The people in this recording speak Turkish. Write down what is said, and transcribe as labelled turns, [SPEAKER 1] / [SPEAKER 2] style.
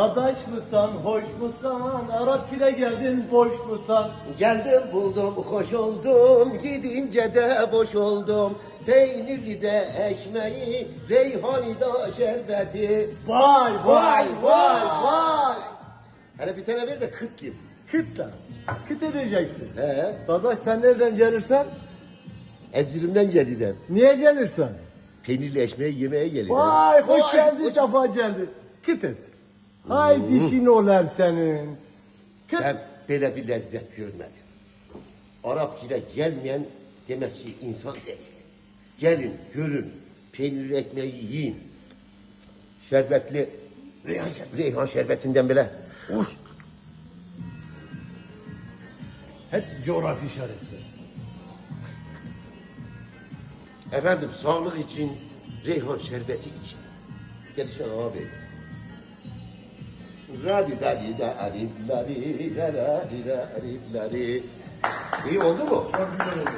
[SPEAKER 1] Adaş mısan, hoş musan, Arap ile geldin boş musan?
[SPEAKER 2] Geldim buldum hoş oldum gidince de boş oldum peynirli de ekmeği reyhani da şerbeti
[SPEAKER 1] Vay vay vay vay!
[SPEAKER 2] Hele bir tane ver de kıt gibi
[SPEAKER 1] Kıt lan, kıt edeceksin.
[SPEAKER 2] He
[SPEAKER 1] Dadaş sen nereden gelirsen?
[SPEAKER 2] Erzurum'dan geldim
[SPEAKER 1] Niye gelirsen?
[SPEAKER 2] peynirli ekmeği yemeye gelirim
[SPEAKER 1] Vay hoş
[SPEAKER 2] Vay,
[SPEAKER 1] geldin,
[SPEAKER 2] hoş-
[SPEAKER 1] sefa geldin. Kıt et. Hay dişin olan senin. Kıt.
[SPEAKER 2] Ben böyle bir lezzet görmedim Arap ile gelmeyen demek ki insan değil Gelin görün peynirli ekmeği yiyin Şerbetli Reyhan, şer- reyhan şerbetinden bile Uf,
[SPEAKER 1] Hep coğrafi işaretler.
[SPEAKER 2] Efendim sağlık için, reyhan şerbeti için. Gelişen abi. Radi dadi da ari lari la ri la ri. İyi oldu mu?
[SPEAKER 1] Çok güzel oldu.